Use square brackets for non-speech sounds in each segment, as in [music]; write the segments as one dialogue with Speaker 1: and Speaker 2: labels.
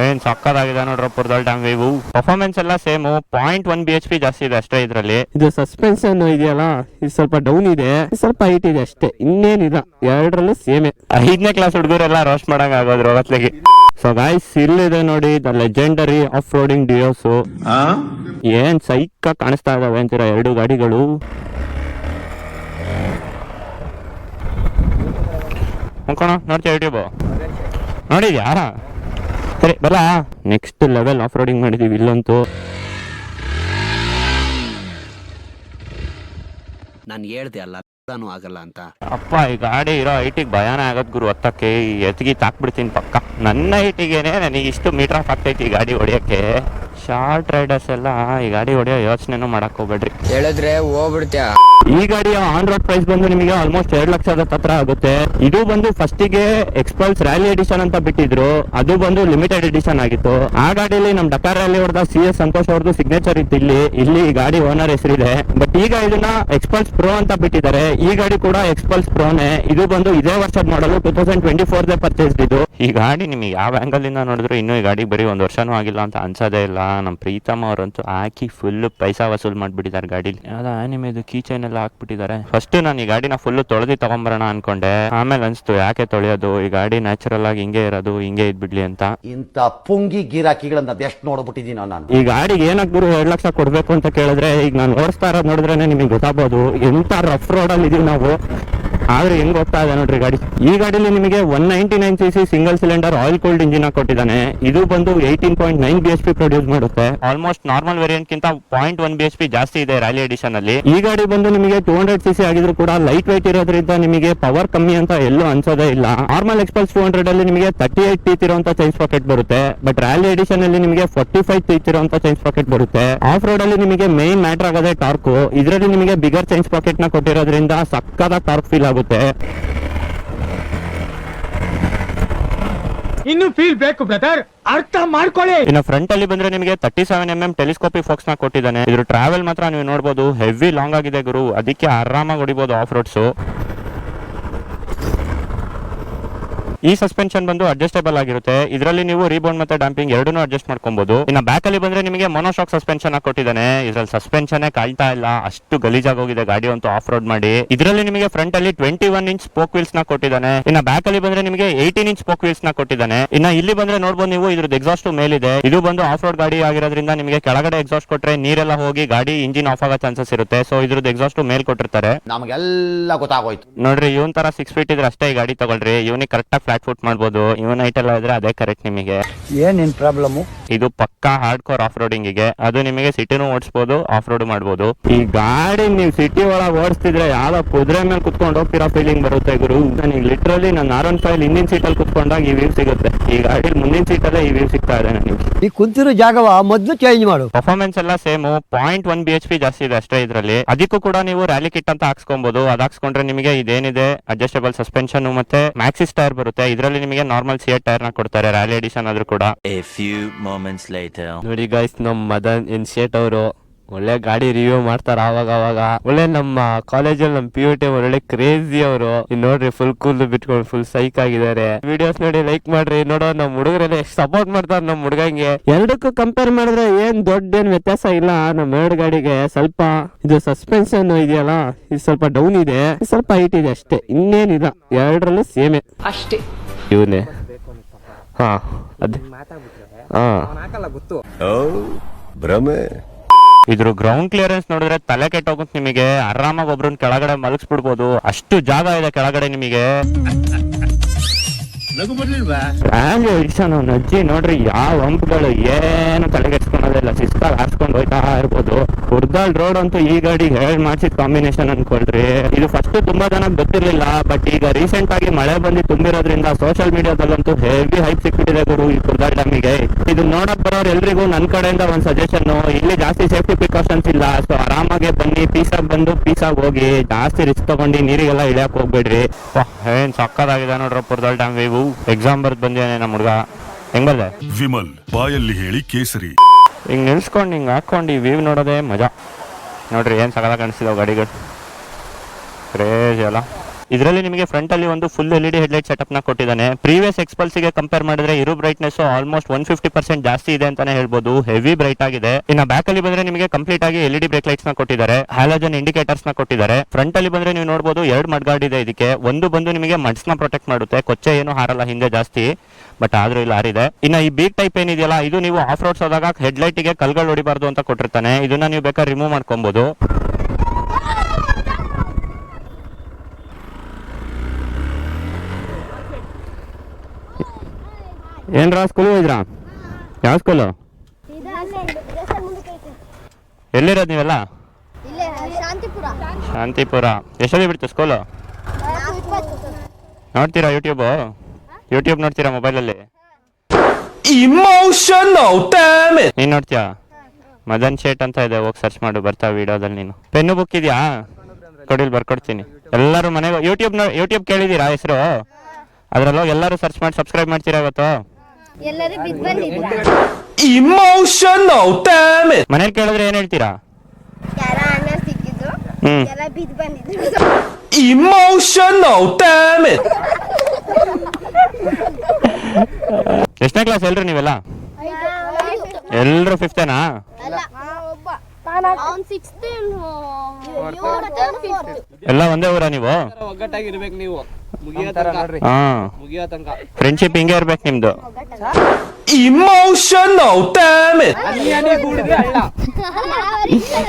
Speaker 1: ಏನ್ ಸಕ್ಕದಾಗಿದೆ ನೋಡ್ರಿ ಪುರ್ದಲ್ ಡ್ಯಾಮ್ ಇವು ಪರ್ಫಾರ್ಮೆನ್ಸ್ ಎಲ್ಲ same point one B H P ಜಾಸ್ತಿ ಇದೆ ಅಷ್ಟೇ ಇದರಲ್ಲಿ.
Speaker 2: ಇದು ಸಸ್ಪೆನ್ಷನ್ ಇದೆಯಲ್ಲ? ಇದು ಸ್ವಲ್ಪ ಡೌನ್ ಇದೆ. ಸ್ವಲ್ಪ ಹೈಟ್ ಇದೆ ಅಷ್ಟೇ. ಇನ್ನೇನಿಲ್ಲ. ಎರಡರಲ್ಲೂ ಸೇಮೆ
Speaker 1: ಐದನೇ ಕ್ಲಾಸ್ ಹುಡುಗರೆಲ್ಲ ರೋಸ್ಟ್ ಮಾಡಂಗ ಆಗೋದ್ರು ಅವತ್ಲಿಗೆ. ಸೊ ಗಾಯ್ಸ್ ಇಲ್ಲಿದೆ ನೋಡಿ ದ ಲೆಜೆಂಡರಿ ಆಫ್ ರೋಡಿಂಗ್ ಡಿಯೋಸ್ ಏನ್ ಸೈಕ ಕಾಣಿಸ್ತಾ ಇದಾವೆ ಅಂತೀರ ಎರಡು ಗಾಡಿಗಳು? ನೋಡ್ತೀವಿ ನೋಡ್ತೀಯ ಯೂಟ್ಯೂಬ್ ನೋಡಿದ್ಯಾ? ಸರಿ ಬರ ನೆಕ್ಸ್ಟ್ ಲೆವೆಲ್ ಆಫ್ ರೋಡಿಂಗ್ ಮಾಡಿದೀವಿ ಇಲ್ಲಂತೂ.
Speaker 3: ನಾನು ಹೇಳ್ದೆ ಅಲ್ಲ ನಾನು ಆಗಲ್ಲ ಅಂತ.
Speaker 1: ಅಪ್ಪ ಈ ಗಾಡಿ ಇರೋ ಹೈಟಿಗೆ ಭಯಾನ ಆಗದ್ ಗುರು ಹತ್ತಕ್ಕೆ. ಈ ಎತ್ಗಿ ತಾಕ್ಬಿಡ್ತೀನಿ ಪಕ್ಕ. ನನ್ನ ಐಟಿಗೆನೆ ನನಗೆ ಇಷ್ಟು ಮೀಟರ್ ಆಫ್ ಆಗ್ತೈತಿ ಈ ಗಾಡಿ ಹೊಡಿಯಕ್ಕೆ. ಶಾರ್ಟ್ ರೈಡರ್ಸ್ ಎಲ್ಲ ಈ ಗಾಡಿ ಹೊಡೆಯೋ ಯೋಚನೆನೂ ಮಾಡಕ್ ಹೋಗ್ಬೇಡ್ರಿ.
Speaker 4: ಹೇಳಿದ್ರೆ ಹೋಗ್ಬಿಡ್ತೀಯ?
Speaker 1: ಈ ಗಾಡಿಯ ಆನ್ ರೋಡ್ ಪ್ರೈಸ್ ಬಂದು ನಿಮಗೆ ಆಲ್ಮೋಸ್ಟ್ ಎರಡು ಲಕ್ಷದ ಹತ್ರ ಆಗುತ್ತೆ. ಇದು ಬಂದು ಫಸ್ಟ್ಗೆ ಎಕ್ಸ್ಪಲ್ಸ್ ರ್ಯಾಲಿ ಎಡಿಷನ್ ಅಂತ ಬಿಟ್ಟಿದ್ರು. ಅದು ಬಂದು ಲಿಮಿಟೆಡ್ ಎಡಿಷನ್ ಆಗಿತ್ತು. ಆ ಗಾಡಿಯಲ್ಲಿ ನಮ್ ಡಕಾರ್ ರ್ಯಾಲಿ ಹೊಡೆದ ಸಿ ಎಸ್ ಸಂತೋಷ್ ಅವ್ರದ್ದು ಸಿಗ್ನೇಚರ್ ಇತ್ತು ಇಲ್ಲಿ. ಇಲ್ಲಿ ಈ ಗಾಡಿ ಓನರ್ ಹೆಸರಿದೆ. ಬಟ್ ಈಗ ಇದನ್ನ ಎಕ್ಸ್ಪಲ್ಸ್ ಪ್ರೋ ಅಂತ ಬಿಟ್ಟಿದ್ದಾರೆ. ಈ ಗಾಡಿ ಕೂಡ ಎಕ್ಸ್ಪಲ್ಸ್ ಪ್ರೋನೆ ಇದು ಬಂದು ಇದೇ ವರ್ಷದ ಮಾಡಲು two thousand twenty four purchase ಇದು. [laughs] ಈ ಗಾಡಿ ನಿಮಗೆ ಯಾವ ಆ್ಯಂಗಲಿಂದ ಇಂದ ನೋಡಿದ್ರು ಇನ್ನೂ ಈ ಗಾಡಿ ಬರೀ ಒಂದು ವರ್ಷನೂ ಆಗಿಲ್ಲ ಅಂತ ಅನ್ಸೋದೇ ಇಲ್ಲ. ನಮ್ಮ ಪ್ರೀತಮ್ ಅವರಂತೂ ಹಾಕಿ ಫುಲ್ ಪೈಸಾ ವಸೂಲ್ ಮಾಡಿಬಿಟ್ಟಿದ್ದಾರೆ ಗಾಡೀಲಿ. ಅದು ಆನಿಮೆದು ಕೀ ಚೈನ್ ಎಲ್ಲ ಹಾಕ್ಬಿಟ್ಟಿದ್ದಾರೆ. ಫಸ್ಟ್ ನಾನು ಈ ಗಾಡಿನ ಫುಲ್ ತೊಳೆದು ತಗೊಂಬರೋಣ ಅನ್ಕೊಂಡೆ. ಆಮೇಲೆ ಅನಿಸ್ತು ಯಾಕೆ ತೊಳೆಯೋದು? ಈ ಗಾಡಿ ನ್ಯಾಚುರಲ್ ಆಗಿ ಹಿಂಗೆ ಇರೋದು ಹಿಂಗೆ ಇದ್ಬಿಡ್ಲಿ ಅಂತ.
Speaker 5: ಇಂಥ ಪುಂಗಿ ಗಿರಾಕಿಗಳನ್ನ ಬೆಸ್ಟ್ ನೋಡ್ಬಿಟ್ಟಿದ್ದೀನಿ ನಾನು.
Speaker 1: ಈ ಗಾಡಿಗೆ ಏನಾಗ್ಬಿಡು ಎರಡು ಎರಡ್ ಲಕ್ಷ ಕೊಡ್ಬೇಕು ಅಂತ ಕೇಳಿದ್ರೆ ಈಗ ನಾನು ಓಡಿಸ್ತಾ ಇರೋದು ನೋಡಿದ್ರೆ ನಿಮಗೆ ಗೊತ್ತಾಗ್ಬೋದು. ಎಂತ ರಫ್ ರೋಡ್ ಅಲ್ಲಿ ಇದೀವಿ ನಾವು. ಆದ್ರೆ ಹೆಂಗ್ ಹೋಗ್ತಾ ಇದೆ ನೋಡ್ರಿ ಗಾಡಿ. ಈ ಗಾಡಿಲಿ ನಿಮಗೆ one ninety nine C C single cylinder oil cold engine ಕೊಟ್ಟಿದ್ದಾನೆ. ಇದು ಬಂದು eighteen point nine B H P produce ಮಾಡುತ್ತೆ. ಆಲ್ಮೋಸ್ಟ್ ನಾರ್ಮಲ್ ವೇರಿಯಂಟ್ ಗಿಂತ point one B H P ಜಾಸ್ತಿ ಇದೆ ರ್ಯಾಲಿ ಎಡಿಷನ್ ಅಲ್ಲಿ. ಈ ಗಾಡಿ ಬಂದು ನಿಮಗೆ ಟೂ ಹಂಡ್ರೆಡ್ ಸಿ ಸಿ ಆಗಿದ್ರು ಕೂಡ ಲೈಟ್ ವೈಟ್ ಇರೋದ್ರಿಂದ ನಿಮಗೆ ಪವರ್ ಕಮ್ಮಿ ಅಂತ ಎಲ್ಲೂ ಅನ್ಸೋದೇ ಇಲ್ಲ. ನಾರ್ಮಲ್ ಎಕ್ಸ್ಪಲ್ಸ್ ಟೂ ಹಂಡ್ರೆಡ್ ಅಲ್ಲಿ ನಿಮಗೆ ತರ್ಟಿ ಏಟ್ ಟೀತ್ ಇರುವಂತ ಚೈನ್ಸ್ ಪಾಕೆಟ್ ಬರುತ್ತೆ. ಬಟ್ ರ್ಯಾಲಿ ಎಡಿಷನ್ ಅಲ್ಲಿ ನಿಮಗೆ ಫೋರ್ಟಿ ಫೈವ್ ಟೀತ್ ಇರುವಂತ ಚೈನ್ಸ್ ಪಾಕೆಟ್ ಬರುತ್ತೆ. ಆಫ್ ರೋಡ್ ಅಲ್ಲಿ ನಿಮಗೆ ಮೇನ್ ಮ್ಯಾಟರ್ ಆಗೋದೇ ಟಾರ್ಕ್ ಇದರಲ್ಲಿ ನಿಮಗೆ ಬಿಗರ್ ಚೈನ್ಸ್ ಪಾಕೆಟ್ನ ಕೊಟ್ಟಿರೋದ್ರಿಂದ ಸಕ್ಕದ ಟಾರ್ಕ್ ಫೀಲ್ ಆಗುತ್ತೆ.
Speaker 6: ಇನ್ನು ಫೀಲ್ ಬೇಕು ಬ್ರದರ್ ಅರ್ಥ ಮಾಡ್ಕೊಳ್ಳಿ.
Speaker 1: ಇನ್ನು ಫ್ರಂಟ್ ಅಲ್ಲಿ ಬಂದ್ರೆ ನಿಮಗೆ thirty seven M M telescopic ಫೋಕ್ಸ್ನ ಕೊಟ್ಟಿದ್ದಾನೆ. ಇದ್ರ ಟ್ರಾವೆಲ್ ಮಾತ್ರ ನೀವು ನೋಡಬಹುದು ಹೆವಿ ಲಾಂಗ್ ಆಗಿದೆ ಗುರು. ಅದಕ್ಕೆ ಆರಾಮಾಗಿ ಹೊಡಿಬಹುದು ಆಫ್ ರೋಡ್ಸ್ ಈ ಸಸ್ಪೆನ್ಷನ್ ಬಂದು ಅಡ್ಜಸ್ಟೇಬಲ್ ಆಗಿರುತ್ತೆ. ಇದರಲ್ಲಿ ನೀವು ರೀಬೌಂಡ್ ಮತ್ತೆ ಡ್ಯಾಂಪಿಂಗ್ ಎರಡನ್ನೂ ಅಡ್ಜಸ್ಟ್ ಮಾಡ್ಕೊಬಹುದು ಇನ್ನ ಬ್ಯಾಕ್ ಅಲ್ಲಿ ಬಂದ್ರೆ ನಿಮಗೆ ಮೊನೋಶಾಕ್ ಸಸ್ಪೆನ್ಷನ್ ಕೊಟ್ಟಿದ್ದಾನೆ ಇದ್ರಲ್ಲಿ ಸಸ್ಪೆನ್ಷನ್ ಕಾಯ್ತಾ ಇಲ್ಲ. ಅಷ್ಟು ಗಲೀಜಾಗಿ ಹೋಗಿದೆ ಗಾಡಿ ಅಂತೂ ಆಫ್ ರೋಡ್ ಮಾಡಿ. ಇದರಲ್ಲಿ ನಿಮಗೆ ಫ್ರಂಟ್ ಅಲ್ಲಿ ಟ್ವೆಂಟಿ ಒನ್ ಇಂಚ್ ಸ್ಪೋಕ್ ವೀಲ್ಸ್ನ ಕೊಟ್ಟಿದ್ದಾನೆ. ಇನ್ನ ಬ್ಯಾಕ್ ಅಲ್ಲಿ ಬಂದ್ರೆ ನಿಮಗೆ ಏಯ್ಟೀನ್ ಇಂಚ್ ಸ್ಪೋಕ್ ವೀಲ್ಸ್ನ ಕೊಟ್ಟಿದ್ದಾನೆ. ಇನ್ನ ಇಲ್ಲಿ ಬಂದ್ರೆ ನೋಡಬಹುದು ನೀವು ಇದ್ರದ್ದು ಎಕ್ಸಾಸ್ಟ್ ಮೇಲಿದೆ. ಇದು ಬಂದು ಆಫ್ ರೋಡ್ ಗಾಡಿ ಆಗಿರೋದ್ರಿಂದ ನಿಮಗೆ ಕೆಳಗಡೆ ಎಕ್ಸಾಸ್ಟ್ ಕೊಟ್ರೆ ನೀರೆಲ್ಲ ಹೋಗಿ ಗಾಡಿ ಇಂಜಿನ್ ಆಫ್ ಆಗೋ ಚಾನ್ಸಸ್ ಇರುತ್ತೆ. ಸೊ ಇದ್ರದ್ದು ಎಕ್ಸಾಸ್ಟ್ ಮೇಲ್ ಕೊಟ್ಟಿರ್ತಾರೆ.
Speaker 5: ನಮಗೆಲ್ಲ ಗೊತ್ತಾಗೋಯ್ತು.
Speaker 1: ನೋಡ್ರಿ ಇವನ್ ತರ ಸಿಕ್ಸ್ ಫೀಟ್ ಇದ್ರೆ ಅಷ್ಟೇ ಈ ಗಾಡಿ ತಗೊಳ್ರಿ. ಇವನಿಗೆ ಕರೆಕ್ಟ್ ಫ್ಲಾಟ್ ಫುಟ್ ಮಾಡ್ಬೋದು. ಇವನ್ ಐಟ್ ಎಲ್ಲ ಇದ್ರೆ ಅದೇ ಕರೆಕ್ಟ್ ನಿಮಗೆ.
Speaker 6: ಏನೇನ್ ಪ್ರಾಬ್ಲಮ್
Speaker 1: ಇದು ಪಕ್ಕಾ ಹಾರ್ಡ್ ಕೋರ್ ಆಫ್ ರೋಡಿಂಗ್ಗೆ. ಅದು ನಿಮಗೆ ಸಿಟಿನೂ ಓಡಿಸಬಹುದು ಆಫ್ ರೋಡ್ ಮಾಡಬಹುದು ಈ ಗಾಡಿ ನೀವು ಸಿಟಿ ಒಳಗೆ ಓಡಿಸ್ತಿದ್ರೆ ಯಾವ ಕುದುರೆ ಮೇಲೆ ಕುತ್ಕೊಂಡು ಹೋಗ್ತಿರೋ ಫೀಲಿಂಗ್ ಬರುತ್ತೆ ಗುರು. ನನಗೆ ಲಿಟ್ರಲಿ ನಾನು ಆರ್ ಒನ್ ಫೈವ್ ಹಿಂದಿನ ಸೀಟಲ್ಲಿ ಕುತ್ಕೊಂಡಾಗ ಈ ವ್ಯೂ ಸಿಗುತ್ತೆ. ಈ ಗಾಡಿ ಮುಂದಿನ ಸೀಟಲ್ಲೇ ಈ ವ್ಯೂ ಸಿಗ್ತಾ ಇದೆ ನನಗೆ.
Speaker 6: ಈ ಕುಂತಿರೋ ಜಾಗವ ಮೊದ್ಲು ಚೇಂಜ್ ಮಾಡು.
Speaker 1: ಪರ್ಫಾರ್ಮೆನ್ಸ್ ಎಲ್ಲ same point one B H P ಜಾಸ್ತಿ ಇದೆ ಅಷ್ಟೇ ಇದರಲ್ಲಿ. ಅದಕ್ಕೂ ಕೂಡ ನೀವು ರ್ಯಾಲಿ ಕಿಟ್ ಅಂತ ಹಾಕ್ಸ್ಕೊಬಹುದು ಅದ್ ಹಾಕ್ಸ್ಕೊಂಡ್ರೆ ನಿಮಗೆ ಇದೇನಿದೆ? ಅಡ್ಜಸ್ಟಬಲ್ ಸಸ್ಪೆನ್ಷನ್ ಮತ್ತೆ ಮ್ಯಾಕ್ಸಿಸ್ ಟೈರ್ ಬರುತ್ತೆ. ಇದರಲ್ಲಿ ನಿಮಗೆ ನಾರ್ಮಲ್ ಸಿಯರ್ ಟೈರ್ನ ಕೊಡ್ತಾರೆ ರ್ಯಾಲಿ ಎಡಿಷನ್ ಆದ್ರೂ ಕೂಡ
Speaker 7: A few moments later.
Speaker 2: ನೋಡಿ ಗೈಸ್ ನಮ್ ಮದನ್ ಇನ್ ಶೇಟ್ ಅವರು ಒಳ್ಳೆ ಗಾಡಿ ರಿವ್ಯೂ ಮಾಡ್ತಾರ ಅವಾಗ ಅವಾಗ ಒಳ್ಳೆ ನಮ್ಮ ಕಾಲೇಜಲ್ಲಿ ನಮ್ಮ ಪಿ ಯು ಟಿ ಒಳ್ಳೆ ಕ್ರೇಜಿ ಅವರು. ನೋಡ್ರಿ ಫುಲ್ ಕೂಲ್ ಬಿಟ್ಕೊಂಡು ಫುಲ್ ಸೈಕ್ ಆಗಿದ್ದಾರೆ. ವಿಡಿಯೋಸ್ ನೋಡಿ ಲೈಕ್ ಮಾಡ್ರಿ. ನೋಡೋ ನಮ್ಮ ಹುಡುಗರೆಲ್ಲ ಎಷ್ಟು ಸಪೋರ್ಟ್ ಮಾಡ್ತಾರೆ ನಮ್ಮ ಹುಡುಗಂಗೆ. ಎರಡಕ್ಕೂ ಕಂಪೇರ್ ಮಾಡಿದ್ರೆ ಏನ್ ದೊಡ್ಡ ಏನ್ ವ್ಯತ್ಯಾಸ ಇಲ್ಲ ನಮ್ಮ ಎರಡು ಗಾಡಿಗೆ. ಸ್ವಲ್ಪ ಇದು ಸಸ್ಪೆನ್ಷನ್ ಇದೆಯಲ್ಲ ಇದು ಸ್ವಲ್ಪ ಡೌನ್ ಇದೆ. ಸ್ವಲ್ಪ ಹೈಟ್ ಇದೆ ಅಷ್ಟೇ. ಇನ್ನೇನಿಲ್ಲ. ಎರಡರಲ್ಲೂ ಸೇಮೆ
Speaker 4: ಅಷ್ಟೇ.
Speaker 2: ಇವನೇ. ಹಾ ಅದೇ. ಹಾ
Speaker 7: ಭ್ರಮೆ.
Speaker 1: ಇದ್ರ ಗ್ರೌಂಡ್ ಕ್ಲಿಯರೆನ್ಸ್ ನೋಡಿದ್ರೆ ತಲೆ ಕೆಟ್ಟೋಗುತ್ತೆ ನಿಮಗೆ. ಆರಾಮಾಗಿ ಒಬ್ರನ್ನ ಕೆಳಗಡೆ ಮಲಗಿಸ್ಬಿಡ್ಬೋದು. ಅಷ್ಟು ಜಾಗ ಇದೆ ಕೆಳಗಡೆ ನಿಮಗೆ. ಅಜ್ಜಿ ನೋಡ್ರಿ, ಯಾವ ಹಂಪ್ಗಳು ಏನು ತಲೆಗೆಡ್ಸ್ಕೊಳೋದಿಲ್ಲ ಸಿಸ್ಕಾಲ್ ಹಾಸ್ಕೊಂಡು ಹೋಯ್ತಾ ಇರ್ಬೋದು. ಉರ್ದಾಳ್ ರೋಡ್ ಅಂತೂ ಈ ಗಾಡಿ ಹೇಳ್ ಮಾಡ್ಸಿದ ಕಾಂಬಿನೇಷನ್ ಅನ್ಕೊಳ್ರಿ. ಇದು ಫಸ್ಟ್ ತುಂಬಾ ಜನ ಗೊತ್ತಿರ್ಲಿಲ್ಲ ಬಟ್ ಈಗ ರೀಸೆಂಟ್ ಆಗಿ ಮಳೆ ಬಂದು ತುಂಬಿರೋದ್ರಿಂದ ಸೋಷಿಯಲ್ ಮೀಡಿಯಾದಲ್ಲಂತೂ ಹೆವಿ ಹೈಪ್ ಸಿಕ್ಬಿಟ್ಟಿದೆ ಗುರು ಈ ಕುರ್ದಾಳ್ ಡ್ಯಾಮಿಗೆ. ಇದು ನೋಡಕ್ ಬರೋರು ಎಲ್ರಿಗೂ ನನ್ ಕಡೆಯಿಂದ ಒಂದ್ ಸಜೆಷನ್ ಇಲ್ಲಿ ಜಾಸ್ತಿ ಸೇಫ್ಟಿ ಪ್ರಿಕಾಷನ್ಸ್ ಇಲ್ಲ ಸೊ ಆರಾಮಾಗೆ ಬನ್ನಿ ಪೀಸಾಗ್ ಬಂದು ಪೀಸಾಗ್ ಹೋಗಿ. ಜಾಸ್ತಿ ರಿಸ್ಕ್ ತಗೊಂಡು ನೀರಿಗೆಲ್ಲ ಇಳಿಯಕ್ ಹೋಗ್ಬೇಡ್ರಿ. ಏನ್ ಸಕ್ಕದಾಗಿದೆ ನೋಡ್ರಿ ಪುರ್ದಾಲ್ ಡ್ಯಾಮ್ ವೇವು ಎಕ್ಸಾಮ್ ಬರ್ದ್ ಬಂದಿದ್ದಾನೆ ನಮ್ಮ ಹುಡುಗ? ಹೆಂಗ್ ಬರ್ದೆ?
Speaker 8: ವಿಮಲ್ ಬಾಯಲ್ಲಿ ಹೇಳಿ ಕೇಸರಿ.
Speaker 1: ಹಿಂಗ್ ನಿಲ್ಸ್ಕೊಂಡು ಹಿಂಗ್ ಹಾಕೊಂಡು ಈ ವ್ಯೂ ನೋಡೋದೇ ಮಜಾ. ನೋಡ್ರಿ ಏನ್ ಸಕಲ ಕಾಣಿಸ್ತಿದಾವ ಗಾಡಿಗಳು. ಕ್ರೇಜ್ ಅಲ್ಲ. ಇದರಲ್ಲಿ ನಿಮಗೆ ಫ್ರಂಟ್ ಅಲ್ಲಿ ಒಂದು ಫುಲ್ ಎಲ್ ಡಿ ಹೆಡ್ಲೈಟ್ ಸೆಟಪ್ನ ಕೊಟ್ಟಿದ್ದಾನೆ. ಪ್ರೀವಿಯಸ್ ಎಕ್ಸ್ಪಲ್ಸ್ಗೆ ಕಂಪೇರ್ ಮಾಡಿದ್ರೆ ಇರೋ brightness almost one fifty percent ಜಾಸ್ತಿ ಇದೆ ಅಂತಾನೆ ಹೇಳ್ಬೋದು. ಹೆವಿ ಬ್ರೈಟ್ ಆಗಿದೆ. ಇನ್ನ ಬ್ಯಾಕ್ ಅಲ್ಲಿ ಬಂದ್ರೆ ನಿಮಗೆ ಕಂಪ್ಲೀಟ್ ಆಗಿ ಎಲ್ ಡಿ ಬ್ರೇಕ್ ಲೈಟ್ಸ್ನ ಕೊಟ್ಟಿದ್ದಾರೆ. ಹ್ಯಾಲೋಜನ್ ಇಂಡಿಕೇಟರ್ಸ್ನ ಕೊಟ್ಟಿದ್ದಾರೆ. ಫ್ರಂಟ್ ಅಲ್ಲಿ ಬಂದ್ರೆ ನೀವು ನೋಡಬಹುದು ಎರಡು ಮಡ್ಗಾರ್ಡ್ ಇದೆ ಇದಕ್ಕೆ. ಒಂದು ಬಂದು ನಿಮಗೆ ಮಡ್ಸ್ನ ಪ್ರೊಟೆಕ್ಟ್ ಮಾಡುತ್ತೆ. ಕೊಚ್ಚೆ ಏನು ಹಾರಲ್ಲ ಹಿಂದೆ ಜಾಸ್ತಿ ಬಟ್ ಆದ್ರೂ ಇಲ್ಲಿ ಹಾರಿದೆ. ಇನ್ನ ಈ ಬೀಗ್ ಟೈಪ್ ಏನಿದೆಯಲ್ಲ, ಇದು ನೀವು ಆಫ್ ರೋಡ್ಸ್ ಹೋದಾಗ ಹೆಡ್ಲೈಟ್ಗೆ ಕಲ್ಗಳು ಹೊಡಿಬಾರ್ದು ಅಂತ ಕೊಟ್ಟಿರ್ತಾನೆ. ಇದನ್ನ ನೀವು ಬೇಕಾದ್ರೆ ರಿಮೂವ್ ಮಾಡ್ಕೊಬಹುದು ಏನ್ರಾ ಸ್ಕೂಲ್ ಹೋಗಿದ್ರಾ? ಯಾವ ಸ್ಕೂಲು ಎಲ್ಲಿರೋದು ನೀವೆಲ್ಲ?
Speaker 4: ಶಾಂತಿಪುರ.
Speaker 1: ಎಷ್ಟೊತ್ತಿಗೆ ಬಿಡ್ತು ಸ್ಕೂಲು ನೋಡ್ತೀರಾ ಯೂಟ್ಯೂಬು ಯೂಟ್ಯೂಬ್ ನೋಡ್ತೀರಾ ಮೊಬೈಲಲ್ಲಿ ನೀನ್ ನೋಡ್ತೀಯಾ? ಮದನ್ ಶೇಟ್ ಅಂತ ಇದೆ ಹೋಗಿ ಸರ್ಚ್ ಮಾಡು ಬರ್ತಾವ ವಿಡಿಯೋದಲ್ಲಿ ನೀನು. ಪೆನ್ನು ಬುಕ್ ಇದೆಯಾ? ಕೊಡಿಲ್ ಬರ್ಕೊಡ್ತೀನಿ. ಎಲ್ಲರೂ ಮನೆಗೆ ಯೂಟ್ಯೂಬ್ ಯೂಟ್ಯೂಬ್ ಕೇಳಿದೀರಾ ಹೆಸರು? ಅದರಲ್ಲೋಗಿ ಎಲ್ಲರೂ ಸರ್ಚ್ ಮಾಡಿ ಸಬ್ಸ್ಕ್ರೈಬ್ ಮಾಡ್ತೀರಾ ಇವತ್ತು?
Speaker 4: ಎಲ್ಲರೂ ಬಿದ್ದು ಬಂದಿದ್ರ
Speaker 1: ಮನೇಲಿ ಕೇಳಿದ್ರೆ ಏನ್ ಹೇಳ್ತೀರಾ?
Speaker 4: ಯಾರ ಅಣ್ಣ ಸಿಕ್ಕಿದ್ರು
Speaker 1: ಹ್ಮ್.
Speaker 4: ಎಲ್ಲ ಬಿದ್ದು ಬಂದಿದ್ರು.
Speaker 1: ಎಷ್ಟನೇ ಕ್ಲಾಸ್ ಎಲ್ರಿ ನೀವೆಲ್ಲ? ಎಲ್ರು ಫಿಫ್ತೇನಾ
Speaker 4: ಅವ್ನ್ ಸಿಕ್ಸ್ತ್
Speaker 1: ಎಲ್ಲ ಒಂದೇ ಊರ ನೀವು?
Speaker 2: ಒಗ್ಗಟ್ಟಾಗಿರ್ಬೇಕು ನೀವು?
Speaker 1: ಫ್ರೆಂಡ್ಶಿಪ್ ಹಿಂಗೆ ಇರ್ಬೇಕು ನಿಮ್ದು.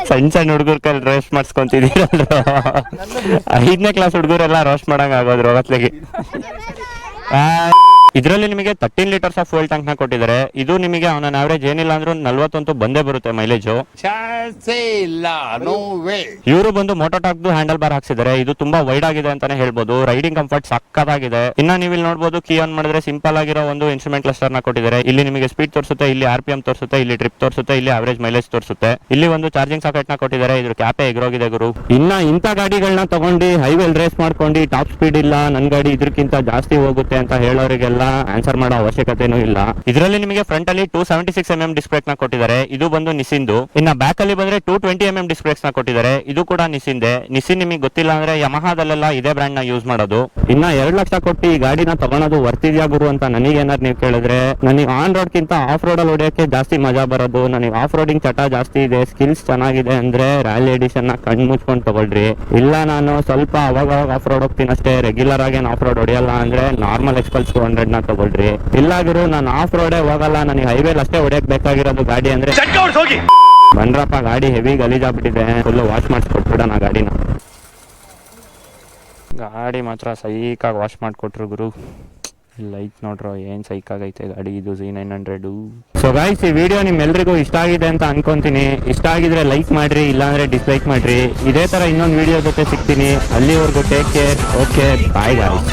Speaker 1: ಸಣ್ಣ ಸಣ್ಣ ಹುಡುಗರ ಕೈಲಿ ರೋಸ್ಟ್ ಮಾಡಿಸ್ಕೊಂತಿದ್ದೀರಲ್ರ. ಐದನೇ ಕ್ಲಾಸ್ ಹುಡುಗರೆಲ್ಲ ರೋಸ್ಟ್ ಮಾಡಂಗ ಆಗೋದ್ರು ಹೊತ್ಲಿಗೆ [laughs] ಇದರಲ್ಲಿ ನಿಮಗೆ ತರ್ಟೀನ್ ಲೀಟರ್ಸ್ ಆಫ್ ಫುಯಲ್ ಟ್ಯಾಂಕ್ನ ಕೊಟ್ಟಿದ್ದಾರೆ. ಇದು ನಿಮಗೆ ಅವನ ಆವರೇಜ್ ಏನಿಲ್ಲ ಅಂದ್ರೂ ನಲ್ವತ್ತಂತೂ ಬಂದೇ ಬರುತ್ತೆ ಮೈಲೇಜ್ ಇವರು ಬಂದು ಮೋಟೋಟಾಕ್ ಹ್ಯಾಂಡಲ್ ಬಾರ್ ಹಾಕ್ಸಿದ್ದಾರೆ. ಇದು ತುಂಬಾ ವೈಡ್ ಆಗಿದೆ ಅಂತಾನೆ ಹೇಳ್ಬೋದು. ರೈಡಿಂಗ್ ಕಂಫರ್ಟ್ ಸಕ್ಕತ್ತಾಗಿದೆ ಇನ್ನ ನೀವು ಇಲ್ಲಿ ನೋಡಬಹುದು ಕೀ ಆನ್ ಮಾಡಿದ್ರೆ ಸಿಂಪಲ್ ಆಗಿರೋ ಒಂದು ಇನ್ಸ್ಟ್ರೂಮೆಂಟ್ ಕ್ಲಸ್ಟರ್ನ ಕೊಟ್ಟಿದ್ದಾರೆ. ಇಲ್ಲಿ ನಿಮಗೆ ಸ್ಪೀಡ್ ತೋರಿಸುತ್ತೆ ಇಲ್ಲಿ ಆರ್ ಪಿ ಎಂ ತೋರಿಸುತ್ತೆ ಇಲ್ಲಿ ಟ್ರಿಪ್ ತೋರಿಸುತ್ತೆ ಇಲ್ಲಿ ಅವರೇಜ್ ಮೈಲೇಜ್ ತೋರಿಸುತ್ತೆ. ಇಲ್ಲಿ ಒಂದು ಚಾರ್ಜಿಂಗ್ ಸಾಕೆಟ್ನ ಕೊಟ್ಟಿದ್ದಾರೆ. ಇದ್ರ ಕ್ಯಾಪೆ ಎಗ್ರೋಗಿದೆ ಗುರು? ಇನ್ನ ಇಂಥ ಗಾಡಿಗಳನ್ನ ತಗೊಂಡು ಹೈವೇಲ್ ರೇಸ್ ಮಾಡ್ಕೊಂಡು ಟಾಪ್ ಸ್ಪೀಡ್ ಇಲ್ಲ ನನ್ ಗಾಡಿ ಇದಕ್ಕಿಂತ ಜಾಸ್ತಿ ಹೋಗುತ್ತೆ ಅಂತ ಹೇಳೋರಿಗೆಲ್ಲ ಆನ್ಸರ್ ಮಾಡೋ ಅವಶ್ಯಕತೆನೂ ಇಲ್ಲ. ಇದರಲ್ಲಿ ನಿಮಗೆ ಫ್ರಂಟ್ ಅಲ್ಲಿ two seventy six M M ಡಿಸ್ಪ್ಲೇಕ್ನ ಕೊಟ್ಟಿದ್ದಾರೆ. ಇದು ಬಂದು ನಿಸಿಂದು ಇನ್ನ ಬ್ಯಾಕ್ ಅಲ್ಲಿ ಬಂದ್ರೆ ಟೂ ಟ್ವೆಂಟಿ ಎಂ ಎಂ ಡಿಸ್ಪ್ಲೇಕ್ಸ್ನ ಕೊಟ್ಟಿದ್ದಾರೆ. ಇದು ಕೂಡ ನಿಸಿಂದೆ ನಿಸಿನ್ ನಿಮಗೆ ಗೊತ್ತಿಲ್ಲ ಅಂದ್ರೆ ಯಮಹಾದಲ್ಲೆಲ್ಲ ಇದೇ ಬ್ರ್ಯಾಂಡ್ನ ಯೂಸ್ ಮಾಡೋದು. ಇನ್ನ ಎರಡ್ ಲಕ್ಷ ಕೊಟ್ಟು ಈ ಗಾಡಿನ ತಗೊಳೋದು ವರ್ತಿದ್ಯಾ ಗುರು ಅಂತ ನನಗೆ ಏನಾದ್ರು ನೀವು ಕೇಳಿದ್ರೆ, ನನಗೆ ಆನ್ ರೋಡ್ ಗಿಂತ ಆಫ್ ರೋಡ್ ಅಲ್ಲಿ ಹೊಡೆಯಕ್ಕೆ ಜಾಸ್ತಿ ಮಜಾ ಬರೋದು. ನನಗೆ ಆಫ್ ರೋಡಿಂಗ್ ಚಟ ಜಾಸ್ತಿ ಇದೆ. ಸ್ಕಿಲ್ಸ್ ಚೆನ್ನಾಗಿದೆ ಅಂದ್ರೆ ರಾಯಲ್ ಎಡಿಷನ್ನ ಕಣ್ ಮುಚ್ಕೊಂಡು ತಗೊಳ್ರಿ. ಇಲ್ಲ ನಾನು ಸ್ವಲ್ಪ ಅವಾಗ ಆಫ್ ರೋಡ್ ಹೋಗ್ತೀನಿ ಅಷ್ಟೇ ರೆಗ್ಯುಲರ್ ಆಗಿ ಆಫ್ ರೋಡ್ ಹೊಡೆಯಲ್ಲ ಅಂದ್ರೆ ನಾರ್ಮಲ್ ಎಕ್ಸ್ಪಲ್ಸ್ ಟೂ ಹಂಡ್ರೆಡ್ ನ ತಗೊಳ್ರಿ ಇಲ್ಲ ಗುರು ನಾನು ಆಫ್ ರೋಡೇ ಹೋಗಲ್ಲ ನನಗೆ ಹೈವೇಲ್ ಅಷ್ಟೇ ಹೊಡೆಯಕ್ ಬೇಕಾಗಿರೋದು ಗಾಡಿ ಅಂದ್ರೆ ಬಂದ್ರಪ್ಪ ಗಾಡಿ ಹೆವಿ ಗಲೀಜಾಗ್ಬಿಟ್ಟಿದೆ ಫುಲ್ ವಾಶ್ ಮಾಡಿಸ್ಕೊಟ್ಬಿಡೋಣ ಗಾಡಿನ. ಗಾಡಿ ಮಾತ್ರ ಸೈಕಾಗಿ ವಾಶ್ ಮಾಡಿಕೊಟ್ರು ಗುರು. ಲೈಟ್ ನೋಡ್ರೋ ಏನ್ ಸೈಕಾಗೈತೆ ಗಾಡಿ ಇದು C nine hundred so guys ಈ ವಿಡಿಯೋ ನಿಮ್ಮೆಲ್ರಿಗೂ ಇಷ್ಟ ಆಗಿದೆ ಅಂತ ಅನ್ಕೊಂತೀನಿ. ಇಷ್ಟ ಆಗಿದ್ರೆ ಲೈಕ್ ಮಾಡ್ರಿ ಇಲ್ಲಾಂದ್ರೆ ಡಿಸ್ಲೈಕ್ ಮಾಡ್ರಿ. ಇದೇ ತರ ಇನ್ನೊಂದು ವಿಡಿಯೋ ಜೊತೆ ಸಿಗ್ತೀನಿ. ಅಲ್ಲಿವರೆಗೂ take care okay bye guys